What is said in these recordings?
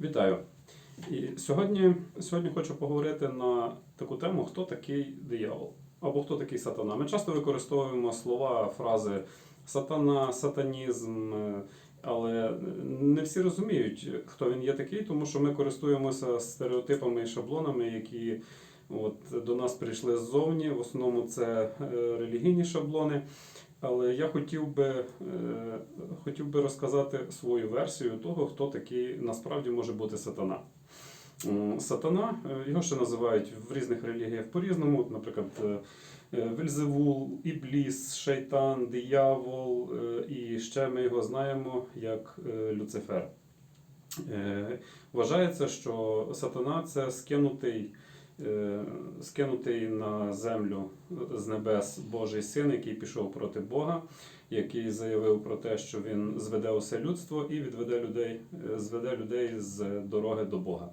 Вітаю. І сьогодні, сьогодні хочу поговорити на таку тему, хто такий диявол або хто такий сатана. Ми часто використовуємо слова, фрази сатана, сатанізм, але не всі розуміють, хто він є такий, тому що ми користуємося стереотипами і шаблонами, які от, до нас прийшли ззовні. В основному це е, релігійні шаблони. Але я хотів би, е, хотів би розказати свою версію того, хто такий насправді може бути сатана. Сатана, е, його ще називають в різних релігіях по-різному. Наприклад, е, Вельзевул, Ібліс, Шайтан, Диявол, і ще ми його знаємо як Люцифер. Вважається, що сатана це скинутий, скинутий на землю з небес Божий син, який пішов проти Бога, який заявив про те, що він зведе усе людство і відведе людей, е, зведе людей з дороги до Бога.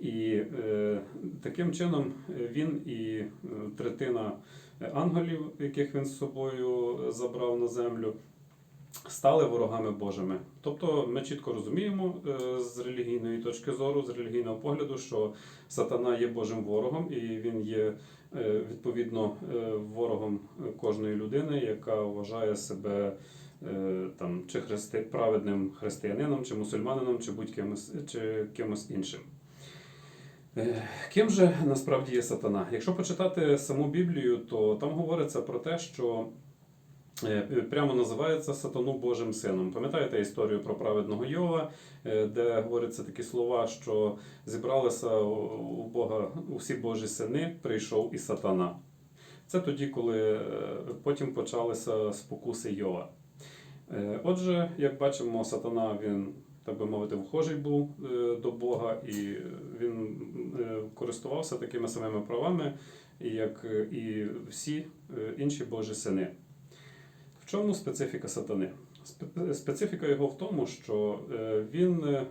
І е, таким чином він і е, третина ангелів, яких він з собою забрав на землю, стали ворогами Божими. Тобто ми чітко розуміємо е, з релігійної точки зору, з релігійного погляду, що сатана є Божим ворогом, і він є е, відповідно е, ворогом кожної людини, яка вважає себе там чи христи, праведним християнином, чи мусульманином, чи будь-ким чи кимось іншим. Ким же насправді є сатана? Якщо почитати саму Біблію, то там говориться про те, що прямо називається сатану Божим сином. Пам'ятаєте історію про праведного Йова, е, де говоряться такі слова, що зібралися у Бога усі Божі сини, прийшов і сатана. Це тоді, коли е, потім почалися спокуси Йова. Е, Отже, як бачимо, сатана він, так би мовити, вхожий був е, до Бога, і він е, користувався такими самими правами, як е, і всі е, інші Божі сини. Чому специфіка сатани? Специфіка його в тому, що е, він, е,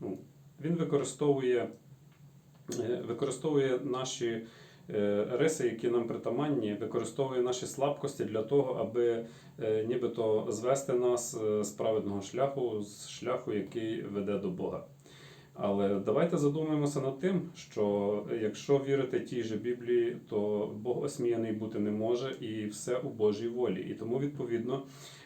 ну, він використовує, е, використовує наші риси, які нам притаманні, використовує наші слабкості для того, аби нібито звести нас з праведного шляху, з шляху, який веде до Бога. Але давайте задумаємося над тим, що якщо вірити тій же Біблії, то Бог осміяний бути не може і все у Божій волі. І тому, відповідно,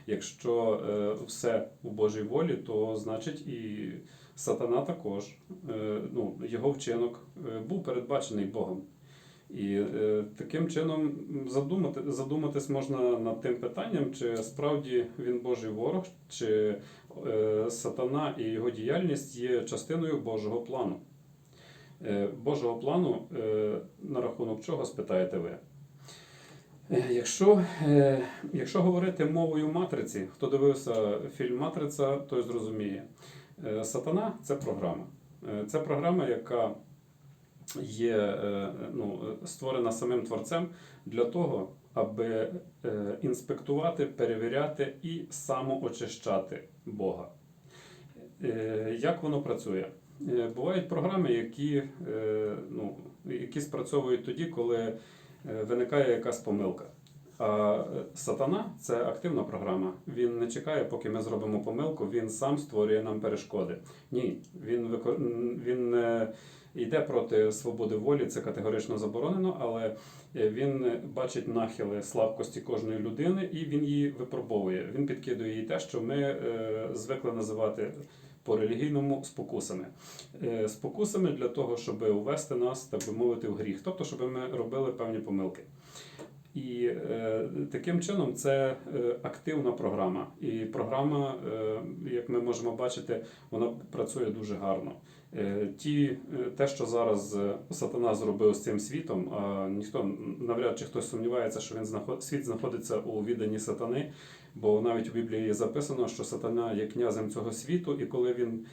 якщо е, все у Божій волі, то значить і сатана також, е, ну, його вчинок е, був передбачений Богом. І таким чином задумати, задуматись можна над тим питанням, чи справді він Божий ворог, чи сатана і його діяльність є частиною Божого плану. Е, Божого плану, е, на рахунок чого спитаєте ви? Е, Якщо, е, якщо говорити мовою матриці, хто дивився фільм Матриця, той зрозуміє. Е, Сатана це програма. Е, Це програма, яка є е, ну, е, створена самим творцем для того, аби е, інспектувати, перевіряти і самоочищати Бога. Е, Як воно працює? Е, Бувають програми, які, е, ну, які спрацьовують тоді, коли е, виникає якась помилка. А е, сатана це активна програма. Він не чекає, поки ми зробимо помилку, він сам створює нам перешкоди. Ні, він, викор... він не йде проти свободи волі, це категорично заборонено, але е, він бачить нахили слабкості кожної людини і він її випробовує. Він підкидує їй те, що ми е, звикли називати по релігійному спокусами. Е, спокусами для того, щоб увести нас, так би мовити, в гріх, тобто, щоб ми робили певні помилки. І е, таким чином це активна програма. І програма, е, як ми можемо бачити, вона працює дуже гарно. Е, ті, е, те, що зараз е, сатана зробив з цим світом, а ніхто навряд чи хтось сумнівається, що він знаход, світ знаходиться у відданні сатани, бо навіть у Біблії записано, що сатана є князем цього світу, і коли він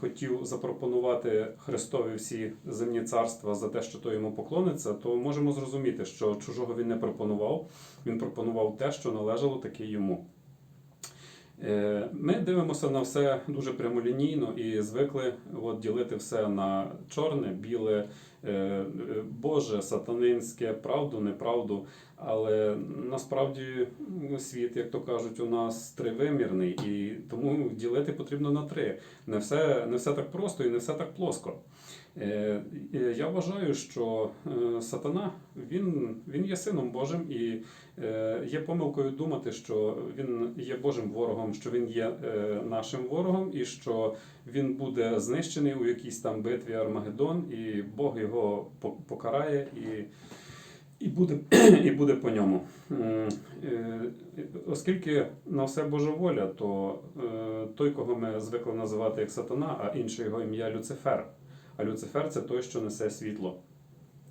хотів запропонувати Христові всі земні царства за те, що то йому поклониться, то можемо зрозуміти, що чужого він не пропонував, він пропонував те, що належало таки йому. Е, Ми дивимося на все дуже прямолінійно і звикли от, ділити все на чорне, біле, Боже, сатанинське, правду, неправду. Але насправді світ, як то кажуть, у нас тривимірний, і тому ділити потрібно на три. Не все, не все так просто і не все так плоско. Е, е, Я вважаю, що е, сатана він, він є сином Божим, і е, є помилкою думати, що він є Божим ворогом, що він є е, нашим ворогом, і що він буде знищений у якійсь там битві Армагеддон, і Бог його по- покарає і, і, буде, і буде по ньому. Е, Оскільки на все Божа воля, то е, той, кого ми звикли називати як сатана, а інше його ім'я Люцифер. А Люцифер це той, що несе світло.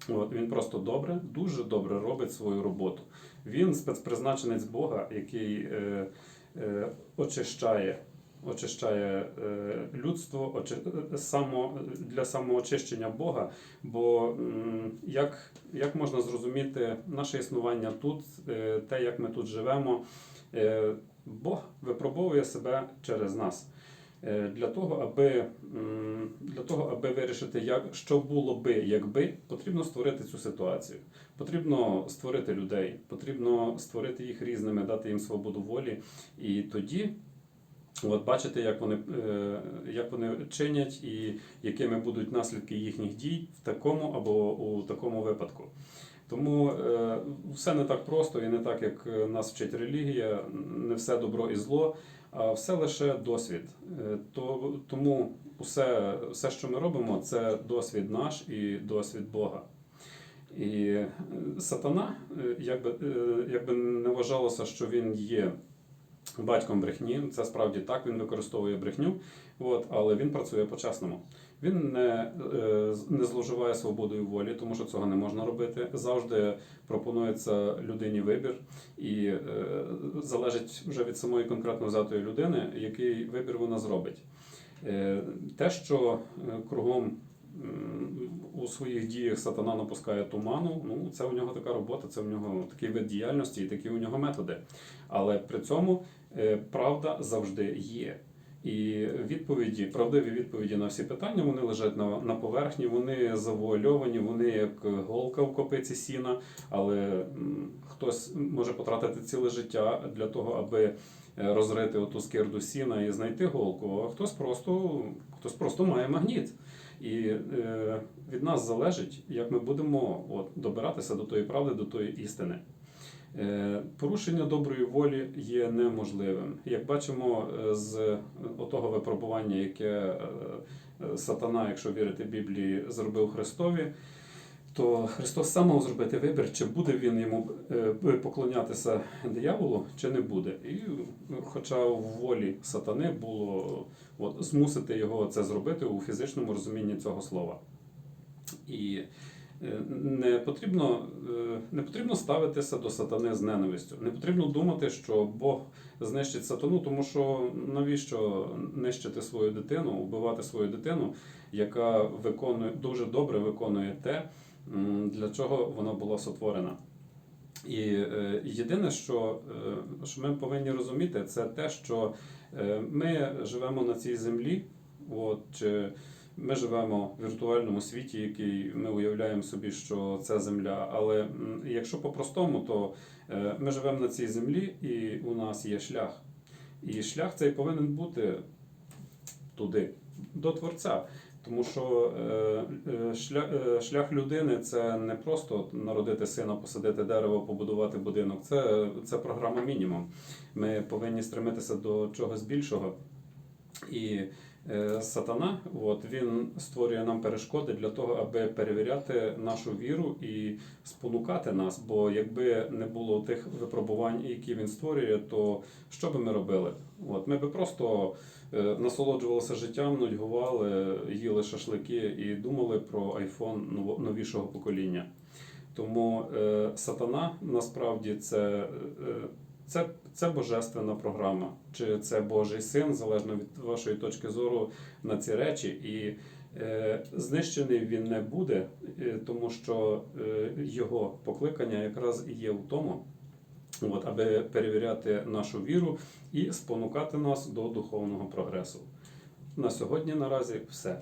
От, він просто добре, дуже добре робить свою роботу. Він спецпризначенець Бога, який е, е, очищає, очищає е, людство очи, е, само, для самоочищення Бога. Бо як, як можна зрозуміти наше існування тут, е, те, як ми тут живемо, Бог випробовує себе через нас. Для того, аби, для того, аби вирішити, як, що було би, якби, потрібно створити цю ситуацію. Потрібно створити людей, потрібно створити їх різними, дати їм свободу волі. І тоді от бачити, як вони, е, як вони чинять і якими будуть наслідки їхніх дій в такому або у такому випадку. Тому е, все не так просто і не так, як е, нас вчить релігія, не все добро і зло, а все лише досвід. Тому все, все, що ми робимо, це досвід наш і досвід Бога. І сатана, якби, е, якби не вважалося, що він є батьком брехні, це справді так, він використовує брехню, от, але він працює по-чесному. Він не, е, не зловживає свободою волі, тому що цього не можна робити. Завжди пропонується людині вибір, і е, залежить вже від самої конкретно взятої людини, який вибір вона зробить. Е, те, що е, кругом у своїх діях сатана напускає туману, ну це у нього така робота, це у нього такий вид діяльності і такі у нього методи. Але при цьому правда завжди є. І відповіді, правдиві відповіді на всі питання, вони лежать на, на поверхні, вони завуальовані, вони як голка в копиці сіна, але хтось може потратити ціле життя для того, аби е, розрити оту скирду сіна і знайти голку, а хтось просто, хтось просто має магніт. І е, від нас залежить, як ми будемо от, добиратися до тої правди, до тої істини. Е, Порушення доброї волі є неможливим. Як бачимо е, з отого випробування, яке е, сатана, якщо вірити Біблії, зробив Христові, то Христос сам мав зробити вибір, чи буде він йому поклонятися дияволу, чи не буде. І хоча в волі сатани було от, змусити його це зробити у фізичному розумінні цього слова. І не потрібно, е, не потрібно ставитися до сатани з ненавистю. Не потрібно думати, що Бог знищить сатану, тому що навіщо нищити свою дитину, вбивати свою дитину, яка виконує дуже добре виконує те, для чого вона була сотворена. І е, єдине, що, е, що ми повинні розуміти, це те, що е, ми живемо на цій землі, от, ми живемо в віртуальному світі, який ми уявляємо собі, що це земля. Але якщо по-простому, то е, ми живемо на цій землі і у нас є шлях. І шлях цей повинен бути туди, до Творця. Тому що е, е, шлях, людини це не просто народити сина, посадити дерево, побудувати будинок. Це, це програма мінімум. Ми повинні стремитися до чогось більшого. І сатана, от, він створює нам перешкоди для того, аби перевіряти нашу віру і спонукати нас. Бо якби не було тих випробувань, які він створює, то що би ми робили? От, ми би просто е, насолоджувалися життям, нудьгували, їли шашлики і думали про айфон новішого покоління. Тому е, сатана насправді це, е, це, це божественна програма, чи це Божий син, залежно від вашої точки зору на ці речі. І е, знищений він не буде, е, тому що е, його покликання якраз є в тому, от, аби перевіряти нашу віру і спонукати нас до духовного прогресу. На сьогодні наразі все.